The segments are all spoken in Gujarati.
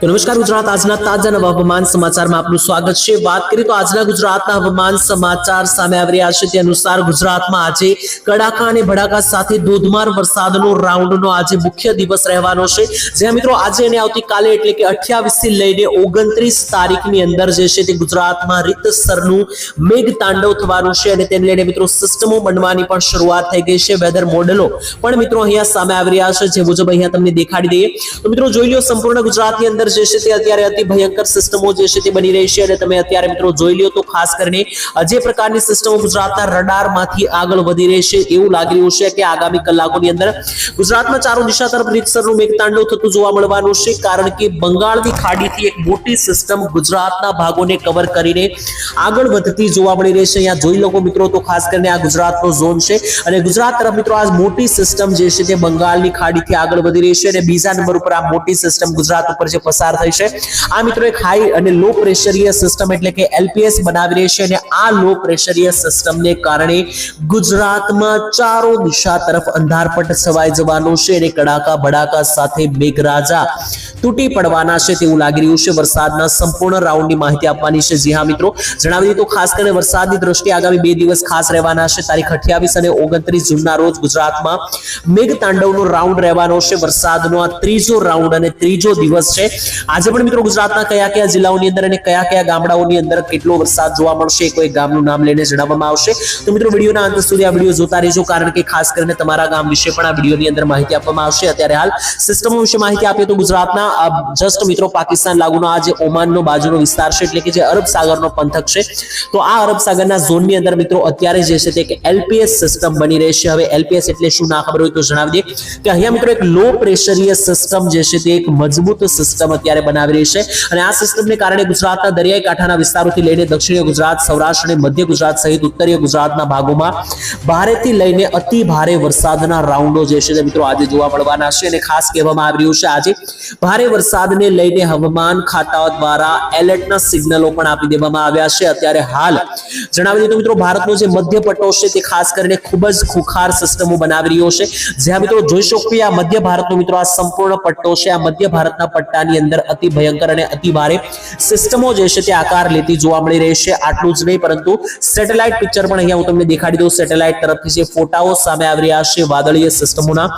તો નમસ્કાર ગુજરાત, આજના તાજા નવા હવામાન સમાચારમાં આપનું સ્વાગત છે. વાત કરીએ તો આજના ગુજરાતના હવામાન સમાચાર સામે આવી રહ્યા છે. તે અનુસાર ગુજરાતમાં આજે કડાકા અને ભડાકા સાથે ધોધમાર વરસાદનો રાઉન્ડનો આજે મુખ્ય દિવસ રહેવાનો છે. જ્યાં મિત્રો આજે અને આવતીકાલે એટલે કે 28 થી લઈને ઓગણત્રીસ તારીખની અંદર જે છે તે ગુજરાતમાં રીતસરનું મેઘ તાંડવ થવાનું છે અને તેને લઈને મિત્રો સિસ્ટમો બનવાની પણ શરૂઆત થઈ ગઈ છે. વેધર મોડેલો પણ મિત્રો અહીંયા સામે આવી રહ્યા છે. જે મુજબ અહીંયા તમને દેખાડી દઈએ. તો મિત્રો જોઈ લો, સંપૂર્ણ ગુજરાતની અંદર જે છે તે અત્યારે અતિ ભયંકર સિસ્ટમો જે છે તે બની રહી છે અને તમે અત્યારે મિત્રો જોઈ લ્યો તો ખાસ કરીને જે પ્રકારની સિસ્ટમો ગુજરાતના રડારમાંથી આગળ વધી રહી છે એવું લાગી રહ્યું છે કે આગામી કલાકોની અંદર ગુજરાતમાં ચારો દિશા તરફ રીતસરનું મેઘતાંડવ થતું જોવા મળવાનું છે. કારણ કે બંગાળની ખાડીથી એક મોટી સિસ્ટમ ગુજરાતના ભાગોને કવર કરીને આગળ વધતી જોવા મળી રહી છે. અહીંયા જોઈ લોકો મિત્રો તો ખાસ કરીને આ ગુજરાતનો ઝોન છે અને ગુજરાત તરફ મિત્રો આ મોટી સિસ્ટમ જે છે તે બંગાળની ખાડીથી આગળ વધી રહી છે અને બીજા નંબર ઉપર આ મોટી સિસ્ટમ ગુજરાત ઉપર જે પસાર થઈ છે. આ મિત્રો એક હાઈ અને લો પ્રેશરીય સિસ્ટમ એટલે કે એલપીએસ બનાવી રહી છે અને આ લો પ્રેશરીય સિસ્ટમને કારણે ગુજરાતમાં ચારો દિશા તરફ અંધારપટ છવાઈ જવાનું છે અને કડાકા ભડાકા સાથે મેઘરાજા તૂટી પડવાના છે તેવું લાગી રહ્યું છે. વરસાદના સંપૂર્ણ રાઉન્ડની માહિતી આપવાની છે. જી હા, મિત્રો. જણાવી દઈએ તો ખાસ કરીને વરસાદની દ્રષ્ટિએ આગામી બે દિવસ ખાસ રહેવાના છે. તારીખ અઠ્યાવીસ અને ઓગણત્રીસ જૂનના રોજ ગુજરાતમાં મેઘ તાંડવનો રાઉન્ડ રહેવાનો છે. વરસાદનો આ ત્રીજો રાઉન્ડ અને ત્રીજો દિવસ છે. આજે પણ મિત્રો ગુજરાતના કયા કયા જિલ્લાઓની અંદર અને કયા કયા ગામડાઓની અંદર કેટલો વરસાદ જોવા મળશે, કોઈ ગામનું નામ લઈને જણાવવામાં આવશે. તો મિત્રો વિડીયોના અંત સુધી આ વીડિયો જોતા રહેજો, કારણ કે ખાસ કરીને તમારા ગામ વિશે પણ આ વિડીયોની અંદર માહિતી આપવામાં આવશે. અત્યારે હાલ સિસ્ટમો વિશે માહિતી આપીએ તો ગુજરાતના જસ્ટ મિત્રો પાકિસ્તાન લાગુનો આ જે ઓમાનનો બાજુનો વિસ્તાર છે, એટલે કે જે અરબ સાગરનો પંથક છે, તો આ અરબ સાગરના ઝોનની અંદર મિત્રો અત્યારે જે છે તે એક એલપીએસ સિસ્ટમ બની રહી છે. હવે એલપીએસ એટલે શું ના ખબર હોય તો જણાવી દઈએ કે અહીંયા મિત્રો એક લો પ્રેશરીય સિસ્ટમ જે છે તે એક મજબૂત સિસ્ટમ અત્યારે બનાવી રહી છે. અને આ સિસ્ટમને કારણે ગુજરાતના દરિયાઈ કાંઠાના વિસ્તારોથી લઈને દક્ષિણીય ગુજરાત, સૌરાષ્ટ્ર અને મધ્ય ગુજરાત સહિત ઉત્તરીય ગુજરાતના ભાગોમાં ભારેથી લઈને અતિ ભારે વરસાદના રાઉન્ડો જે છે મિત્રો આજે જોવા મળવાના છે અને ખાસ કહેવામાં આવી રહ્યું છે આજે ભારે વરસાદને લઈને હવામાન ખાતાઓ દ્વારા એલર્ટના સિગ્નલો પણ આપી દેવામાં આવ્યા છે. અત્યારે હાલ જણાવી દીધું મિત્રો ભારતનો જે મધ્ય પટ્ટો છે તે ખાસ કરીને ખૂબ જ ખુખાર સિસ્ટમો બનાવી રહ્યો છે. જ્યાં મિત્રો જોઈ શકો આ મધ્ય ભારતનો મિત્રો આ સંપૂર્ણ પટ્ટો છે. આ મધ્ય ભારતના પટ્ટાની અંદર અતિ ભયંકર અને અતિ ભારે સિસ્ટમો જે છે તે આકાર લેતી જોવા મળી રહી છે. આટલું જ નહીં, પરંતુ સેટેલાઇટ પિક્ચર પણ અહીંયા હું તમને દેખાડી દઉં. સેટેલાઇટ તરફથી જે ફોટાઓ સામે આવી રહ્યા છે, વાદળીય સિસ્ટમોના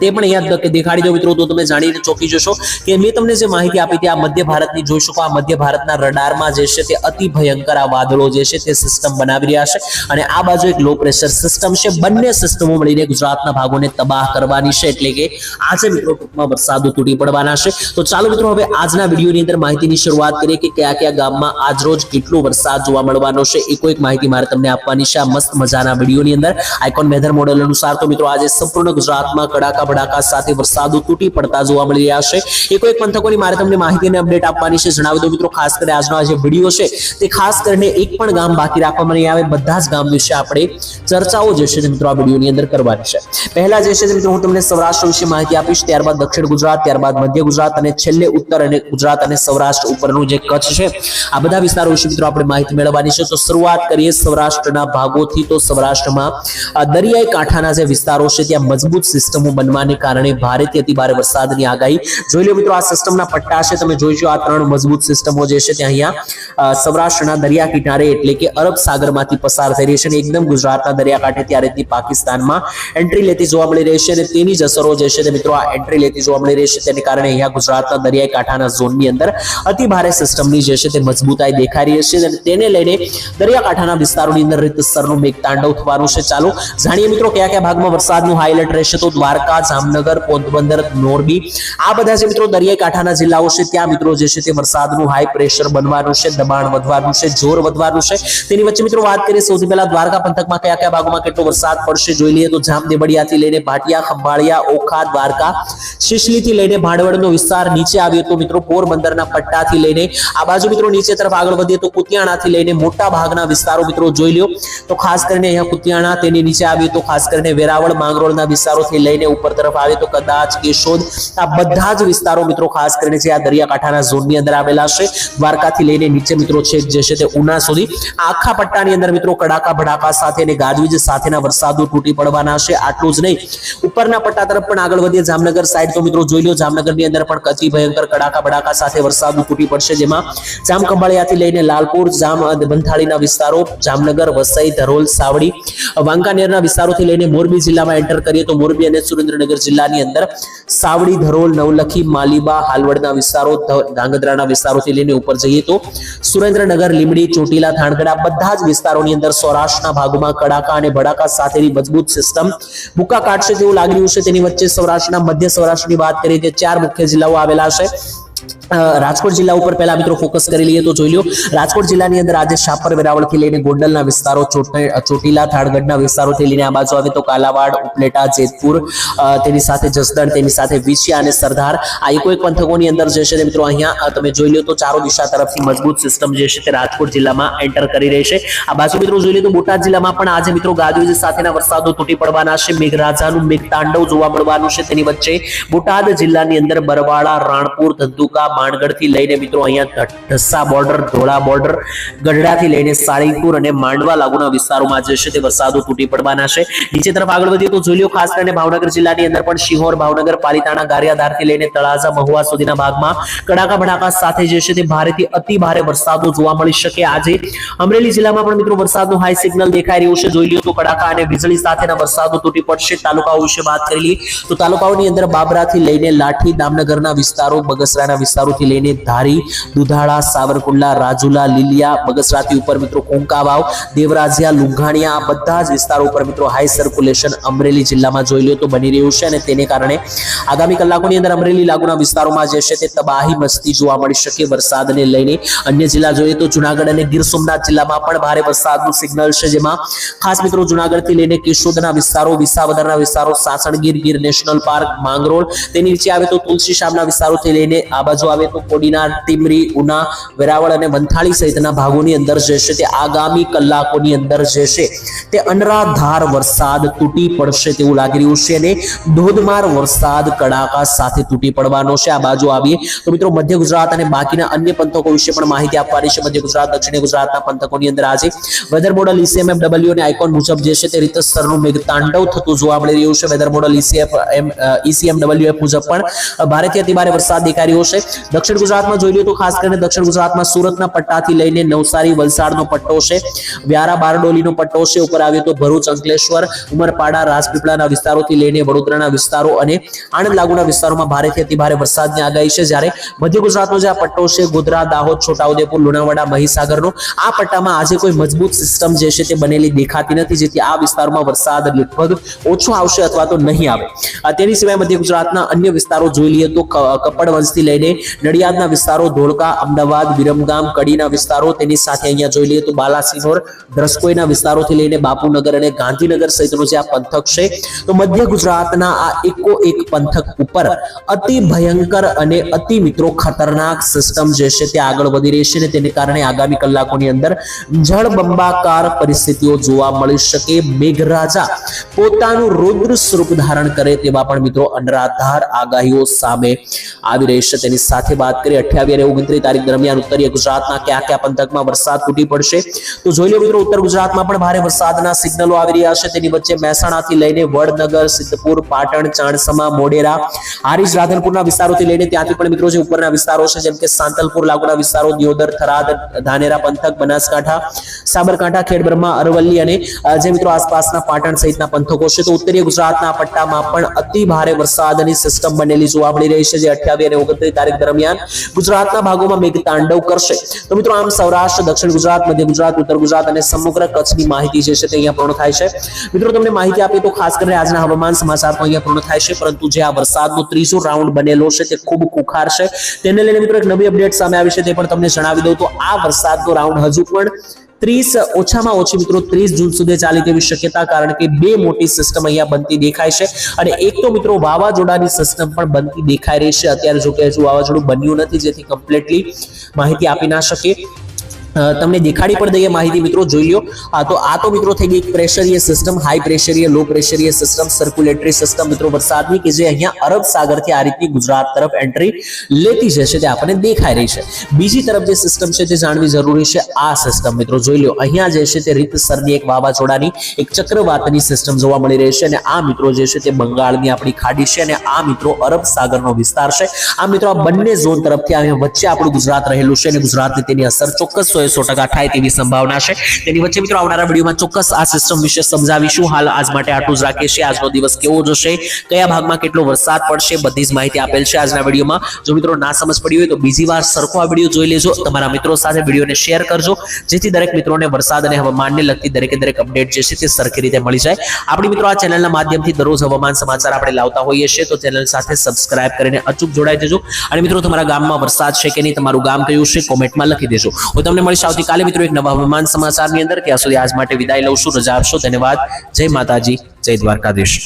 તે પણ યાદ દેખાડી દો મિત્રો, તો તમે જાણીને ચોકી જશો કે મેં તમને જે માહિતી આપી હતી, આ મધ્ય ભારતની જોઈ શકો, આ મધ્ય ભારતના રડારમાં જે છે તે અતિ ભયંકર આ વાદળો જે છે તે સિસ્ટમ બનાવી રહ્યા છે અને આ બાજુ એક લો પ્રેશર સિસ્ટમ છે. બંને સિસ્ટમો મળીને ગુજરાતના ભાગોને તબાહ કરવાની છે, એટલે કે આજે મિત્રો ટૂંકમાં વરસાદો તૂટી પડવાના છે. તો ચાલો મિત્રો, હવે આજના વિડીયોની અંદર માહિતીની શરૂઆત કરીએ કે કયા કયા ગામમાં આજ રોજ કેટલો વરસાદ જોવા મળવાનો છે. એકો એક માહિતી મારે તમને આપવાની છે આ મસ્ત મજાના વિડીયોની અંદર. આઇકોન વેધર મોડેલ અનુસાર તો મિત્રો, આજે સંપૂર્ણ ગુજરાતમાં કડાકા ભડાકા સાથે વરસાદો તૂટી પડતા જોવા મળી રહ્યા છે. એ એક પંથકોની મારે તમને માહિતી અને અપડેટ આપવાની છે. જણાવી દો મિત્રો, ખાસ કરીને આજનો જે વીડિયો છે, તે ખાસ કરીને એક પણ ગામ બાકી રાખવામાં નહીં આવે, બધા જ ગામ વિશે આપણે ચર્ચાઓ જે છે મિત્રો આ વિડીયોની અંદર કરવાની છે. પહેલા જે છે મિત્રો હું તમને સૌરાષ્ટ્ર વિશે માહિતી આપીશ, ત્યારબાદ દક્ષિણ ગુજરાત, ત્યારબાદ મધ્ય ગુજરાત અને છેલ્લે ઉત્તર અને ગુજરાત અને સૌરાષ્ટ્ર ઉપરનું જે કચ્છ છે, આ બધા વિસ્તારો વિશે મિત્રો આપણે માહિતી મેળવવાની છે. તો શરૂઆત કરીએ સૌરાષ્ટ્રના ભાગોથી. તો સૌરાષ્ટ્રમાં દરિયાઈ કાંઠાના જે વિસ્તારો છે, ત્યાં મજબૂત સિસ્ટમો બનવાને કારણે ભારેથી અતિ ભારે વરસાદની આગાહી. જોઈ લો મિત્રો, આ સિસ્ટમના પટ્ટા છે. તમે જોઈજો આ ત્રણ મજબૂત સિસ્ટમો જે છે ત્યાં અહીંયા સૌરાષ્ટ્રના દરિયા કિનારે એટલે કે અરબ સાગરમાંથી પસાર થઈ રહી છે અને એકદમ ગુજરાતના દરિયાકાંઠે ત્યારેથી પાકિસ્તાનમાં એન્ટ્રી લેતી જોવા મળી રહી છે અને તેની જ અસરો જે છે મિત્રો, આ એન્ટ્રી લેતી જોવા મળી રહી છે. તેને કારણે અહીંયા ગુજરાતના દરિયાઈ કાંઠાના ઝોનની અંદર અતિ ભારે સિસ્ટમની જે છે તે મજબૂતાઈ દેખાઈ રહી છે અને તેને લઈને દરિયાકાંઠાના વિસ્તારોની અંદર રીતસરનું મેઘતાંડવ થવાનું છે. ચાલો જાણીએ મિત્રો કયા કયા ભાગમાં વરસાદનું હાઈ એલર્ટ રહેશે? તો દ્વારકા જામનગર, પોરબંદર મોરબી આ બધા જે મિત્રો દરિયાઈ કાંઠાના જિલ્લાઓ છે. ત્યાં મિત્રો જે છે તે વરસાદનું હાઈ પ્રેશર બનવાનું છે, દબાણ વધવાનું છે, જોર વધવાનું છે. તેની વચ્ચે મિત્રો વાત કરીએ સૌથી પહેલા દ્વારકા પંથકમાં કયા કયા ભાગોમાં કેટલો વરસાદ પડશે જોઈ લઈએ. તો જામદેવડિયાથી લઈને ભાટિયા, ખંભાળિયા, ઓખા, દ્વારકા, શિશલીથી લઈને ભાડવડનો વિસ્તાર નીચે આવ્યો તો મિત્રો પોરબંદરના પટ્ટાથી લઈને આ બાજુ મિત્રો નીચે તરફ આગળ વધીએ તો કુતિયાણાથી લઈને મોટા ભાગના વિસ્તારો મિત્રો જોઈ લ્યો. તો ખાસ કરીને અહીંયા કુતિયાણા તેની નીચે આવ્યું તો ખાસ કરીને વેરાવળ, માંગરોળના વિસ્તારોથી લઈને ઉપર તરફ આવે તો કદાચ કેશોદ આ બધા જ વિસ્તારો મિત્રો ખાસ કરીને છે આ દરિયાકાંઠાના ઝોનની અંદર આવેલા છે. દ્વારકાથી લઈને નીચે મિત્રો છેક જે છે તે ઉના સુધી. આખા પટ્ટાની અંદર મિત્રો કડાકા, ભડાકા સાથે અને ગાજવીજ સાથેના વરસાદો તૂટી પડવાના છે. આટલું જ નહીં. ઉપરના પટ્ટા તરફ પણ આગળ વધીએ. જામનગર સાઈડ તો મિત્રો જોઈ લો જામનગરની અંદર પણ અતિ ભયંકર કડાકા, ભડાકા સાથે વરસાદ તૂટી પડશે, જેમાં જામ ખંભાળિયાથી લઈને લાલપુર, જામ બંથાળીના વિસ્તારો, જામનગર, વસઈ, ધરોલ, સાવડી, વાંકાનેરના વિસ્તારોથી લઈને મોરબી જિલ્લામાં એન્ટર કરીએ તો મોરબી અને સુરેન્દ્રનગર જિલ્લાની અંદર સાવડી, ધરોલ, નવલખી, માલીબા, હાલવડના વિસ્તારો ધાંગધ્રાના વિસ્તારોથી લઈને ઉપર જઈએ તો સુરેન્દ્રનગર લીમડી ચોટીલા થાણગડા બધા જ વિસ્તારોની અંદર સૌરાષ્ટ્રના ભાગોમાં કડાકા અને ભડાકા સાથેની મજબૂત સિસ્ટમ ભૂકા કાઢશે તેવું લાગી રહ્યું છે. તેની વચ્ચે સૌરાષ્ટ્રના મધ્ય સૌરાષ્ટ્રની વાત કરીએ તો ચાર મુખ્ય જિલ્લાઓ આવેલા છે. રાજકોટ જિલ્લા ઉપર પહેલા મિત્રો ફોકસ કરી લઈએ તો જોઈ લો રાજકોટ જિલ્લાની અંદર આજે શાપર વેરાવળથી લઈને ગોંડલના વિસ્તારો ચોટ- ચોટીલા, થાળગઢના વિસ્તારોથી લઈને આ બાજુ આવે તો કાલાવાડ, ઉપલેટા, જેતપુર તેની સાથે જસદણ, તેની સાથે વિછિયા અને સરદાર. આ એકો એક પંથકોની અંદર જે છે મિત્રો અહીંયા તમે જોઈ લો તો ચારો દિશા તરફથી મજબૂત સિસ્ટમ જે છે તે રાજકોટ જિલ્લામાં એન્ટર કરી રહી છે. આ બાજુ મિત્રો જોઈ લો તો બોટાદ જિલ્લામાં પણ આજે મિત્રો ગાજવીજ સાથેના વરસાદો તૂટી પડવાના છે, મેઘરાજાનું મેઘતાંડવ જોવા મળવાનું છે તેની વચ્ચે. બોટાદ જિલ્લાની અંદર બરવાળા, રાણપુર, ધંધુકા માણગઢથી લઈને મિત્રો અહીંયા ઢસા બોર્ડર ધોળા બોર્ડર ગઢડાથી લઈને સાળીપુર અને માંડવા લાગુના વિસ્તારોમાં જે છે તે વરસાદો તૂટી પડવાના છે. નીચે તરફ આગળ વધીએ તો જોઈ ખાસ કરીને ભાવનગર જિલ્લાની અંદર પણ શિહોર, ભાવનગર, પાલિતાણા, ગારિયાધારથી લઈને તળાજા, મહુવા સુધીના ભાગમાં કડાકા ભડાકા સાથે જે છે તે ભારેથી અતિ ભારે વરસાદો જોવા મળી શકે. આજે અમરેલી જિલ્લામાં પણ મિત્રો વરસાદનું હાઈ સિગ્નલ દેખાઈ રહ્યું છે. જોઈ લ્યો તો કડાકા અને વીજળી સાથેના વરસાદો તૂટી પડશે. તાલુકાઓ વિશે વાત કરી લઈએ તો તાલુકાઓની અંદર બાબરાથી લઈને લાઠી, દામનગરના વિસ્તારો, બગસરાના વિસ્તારોથી લઈને ધારી, દુધાળા, સાવરકુંડલા, રાજુલા, લીલિયા, બગસરાથી ઉપર મિત્રો કોંકાવાવ, દેવરાજિયા, લુંઘાણિયા, આ બધા જ વિસ્તારો ઉપર મિત્રો હાઈ સર્ક્યુલેશન અમરેલી જિલ્લામાં જોઈ લો તો બની રહ્યું છે અને તેને કારણે આગામી કલાકોની અંદર અમરેલી લાગુના વિસ્તારોમાં જે છે તે તબાહી મસ્તી જોવા મળી શકે વરસાદને લઈને. અન્ય જિલ્લા જોઈએ તો જુનાગઢ અને ગીર સોમનાથ જિલ્લામાં પણ ભારે વરસાદનું સિગ્નલ છે જેમાં ખાસ મિત્રો જુનાગઢથી લઈને કેશોદના વિસ્તારો, વિસાવદરના વિસ્તારો સાસણગીર ગીર નેશનલ પાર્ક માંગરોળ, તેની નીચે આવે તો તુલસી શામના વિસ્તારોથી લઈને આ બાજુ આવે તો કોડીનાર, ટીમરી, ઉના, વેરાવળ અને વંથાળી સહિતના ભાગોની અંદર જે છે તે આગામી કલાકોની અંદર જે છે તે અનરાધાર વરસાદ તૂટી પડશે તેવું લાગી રહ્યું છે અને ધોધમાર વરસાદ કડાકા સાથે તૂટી પડવાનો છે. આ બાજુ આવીએ તો મિત્રો મધ્ય ગુજરાત અને બાકીના અન્ય પંથકો વિશે પણ માહિતી આપવાની છે. મધ્ય ગુજરાત, દક્ષિણ ગુજરાતના પંથકોની અંદર આજે વેધર મોડલ ઈસીએમએફ ડબલ્યુ અને આઇકોન મુજબ જે છે તે રીતે સ્તરનું મેઘતાંડવ થતું જોવા મળી રહ્યું છે. Weather model ECF M ECM W F મુજબ પણ ભારેથી અતિ ભારે વરસાદ દેખાઈ રહ્યો છે. દક્ષિણ ગુજરાતમાં જોઈ લઈએ તો ખાસ કરીને દક્ષિણ ગુજરાતમાં સુરતના પટ્ટાથી લઈને નવસારી, વલસાડનો પટ્ટો છે. વ્યારા, બારડોલીનો પટ્ટો છે. ઉપર આવ્યો તો ભરૂચ, અંકલેશ્વર, ઉમરપાડા, રાજપીપળાના વિસ્તારોથી લઈને વડોદરાના વિસ્તારો અને આણંદ લાગુના વિસ્તારોમાં ભારેથી અતિ વરસાદની આગાહી છે. જ્યારે મધ્ય ગુજરાતનો જે આ પટ્ટો છે, ગોધરા, દાહોદ, છોટાઉદેપુર, લુણાવાડા, મહીસાગરનો, આ પટ્ટામાં આજે કોઈ મજબૂત સિસ્ટમ જે છે તે બનેલી દેખાતી નથી. જેથી આ વિસ્તારમાં વરસાદ લગભગ ઓછો આવશે અથવા તો નહીં આવે. તેની સિવાય મધ્ય ગુજરાતના અન્ય વિસ્તારો જોઈ લઈએ તો કપડવંશથી લઈને નડિયાદના વિસ્તારો ધોળકા, અમદાવાદ, વિરમગામ, કડીના વિસ્તારો તેની સાથે અહીંયા જોઈ લઈએ તો બાલાસિનોર દ્રસ્કોઈના વિસ્તારોથી લઈને બાપુનગર અને ગાંધીનગર સહિતનો જે આ પંથક છે, તો મધ્ય ગુજરાતના આ એકો એક પંથક ઉપર અતિ ભયંકર અને અતિ મિત્રો ખતરનાક સિસ્ટમ જે છે તે આગળ વધી રહી છે અને તેને કારણે આગામી કલાકોની અંદર જળબંબાકાર પરિસ્થિતિઓ જોવા મળી શકે. મેઘરાજા પોતાનું રુદ્ર સ્વરૂપ ધારણ કરે તેવા પણ મિત્રો અનરાધાર આગાહીઓ સામે આવી રહી છે. તેની સાથે વાત કરીએ અઠ્યાવીસ અને ઓગણત્રીસ તારીખ દરમિયાન ઉત્તરીય ગુજરાતના ક્યાં ક્યાં પંથકમાં વરસાદ તૂટી પડશે? તો જોઈ લો મિત્રો, ઉત્તર ગુજરાતમાં પણ ભારે વરસાદના સિગ્નલો આવી રહ્યા છે. તેની વચ્ચે મહેસાણાથી લઈને વડનગર, સિદ્ધપુર, પાટણ, ચાણસમા મોડેરા હારીજ, રાધનપુરના વિસ્તારોથી લઈને ત્યાંથી પણ મિત્રો જે ઉપરના વિસ્તારો છે, જેમ કે સાંતલપુર, લાગુના વિસ્તારો, દિયોદર, થરાદ, ધાનેરા પંથક, બનાસકાંઠા, સાબરકાંઠા, ખેડબ્રહ્મા, અરવલ્લી અને જે મિત્રો આસપાસના પાટણ સહિતના પંથકો છે, તો ઉત્તરીય ગુજરાતના પટ્ટામાં પણ અતિ ભારે વરસાદની સિસ્ટમ બનેલી જોવા મળી રહી છે, જે અઠ્યાવીસ અને ઓગણત્રીસ તારીખ દરમિયાન ગુજરાતના ભાગોમાં મેઘતાંડવ કરશે. તો મિત્રો, આમ સૌરાષ્ટ્ર, દક્ષિણ ગુજરાત, મધ્ય ગુજરાત, ઉત્તર ગુજરાત અને સમગ્ર કચ્છની માહિતી જે છે તે અહીંયા પૂર્ણ થાય છે. મિત્રો, તમને માહિતી આપી તો ખાસ કરીને આજના હવામાન સમાચાર તો અહીંયા પૂર્ણ થાય છે, પરંતુ જે આ વરસાદનો ત્રીજો રાઉન્ડ બનેલો છે તે ખૂબ કુખાર છે. તેને લઈને મિત્રો, એક નવી અપડેટ સામે આવી છે તે પણ તમને જણાવી દઉં તો આ વરસાદનો રાઉન્ડ હજુ પણ ત્રીસ ઓછામાં ઓછી મિત્રો ત્રીસ જૂન સુધી ચાલે તેવી શક્યતા કારણ કે બે મોટી સિસ્ટમ અહીંયા બનતી દેખાય છે અને એક તો મિત્રો વાવાઝોડાની સિસ્ટમ પણ બનતી દેખાઈ રહી છે. અત્યારે જો કે હજુ વાવાઝોડું બન્યું નથી જેથી કમ્પ્લીટલી માહિતી આપી ના શકીએ. અ, તમને દેખાડી પણ દઈએ માહિતી મિત્રો, જોઈ લો તો, આ તો મિત્રો થઈ ગઈ પ્રેશરીય સિસ્ટમ હાઈ પ્રેશરીય લો પ્રેશરીય સિસ્ટમ સર્ક્યુલેટરી સિસ્ટમ મિત્રો, વરસાદની કે જે અહીંયા અરબ સાગરથી આ રીતની ગુજરાત તરફ એન્ટ્રી લેતી જશે તે આપણને દેખાઈ રહી છે. બીજી તરફ જે સિસ્ટમ છે તે જાણવી જરૂરી છે, આ સિસ્ટમ મિત્રો, જોઈ લો અહીંયા જે છે તે રીતસરની એક વાવાઝોડાની, એક ચક્રવાતની સિસ્ટમ જોવા મળી રહી છે અને આ મિત્રો જે છે તે બંગાળની આપણી ખાડી છે અને આ મિત્રો અરબ સાગરનો વિસ્તાર છે. આ મિત્રો આ બંને ઝોન તરફથી આ વચ્ચે આપણું ગુજરાત રહેલું છે અને ગુજરાતની તેની અસર ચોક્કસ સો સો ટકા થાય તેવી સંભાવના છે. તેની વચ્ચે મિત્રો આવનારા વિડીયોમાં ચોક્કસ આ સિસ્ટમ વિશે સમજાવીશું. હાલ આજ માટે આટલું જ રાખીએ છીએ. આજનો દિવસ કેવો જશે? કયા ભાગમાં કેટલો વરસાદ પડશે? બધી જ માહિતી આપેલ છે આજના વિડીયોમાં. જો મિત્રો ના સમજ પડી હોય તો બીજી વાર સરખો આ વીડિયો જોઈ લેજો. તમારા મિત્રો સાથે વિડીયોને શેર કરજો. જેથી દરેક મિત્રોને વરસાદ અને હવામાનને લગતી દરેકે દરેક અપડેટ જે છે તે સરખી રીતે મળી જાય. આપણી મિત્રો આ ચેનલના માધ્યમથી દરરોજ હવામાન સમાચાર આપણે લાવતા હોઈએ છીએ. તો ચેનલ સાથે સબસ્ક્રાઇબ કરીને અચૂક જોડાઈ દેજો અને મિત્રો, તમારા ગામમાં વરસાદ છે કે નહીં? તમારું ગામ કયું છે? કોમેન્ટમાં લખી દેજો. હું તમને મળીશ આવતીકાલે મિત્રો એક નવા હવામાન સમાચારની અંદર, ત્યાં સુધી આજ માટે વિદાય લઉં છું. રજા આપશો. ધન્યવાદ. જય માતાજી. જય દ્વારકાધીશ.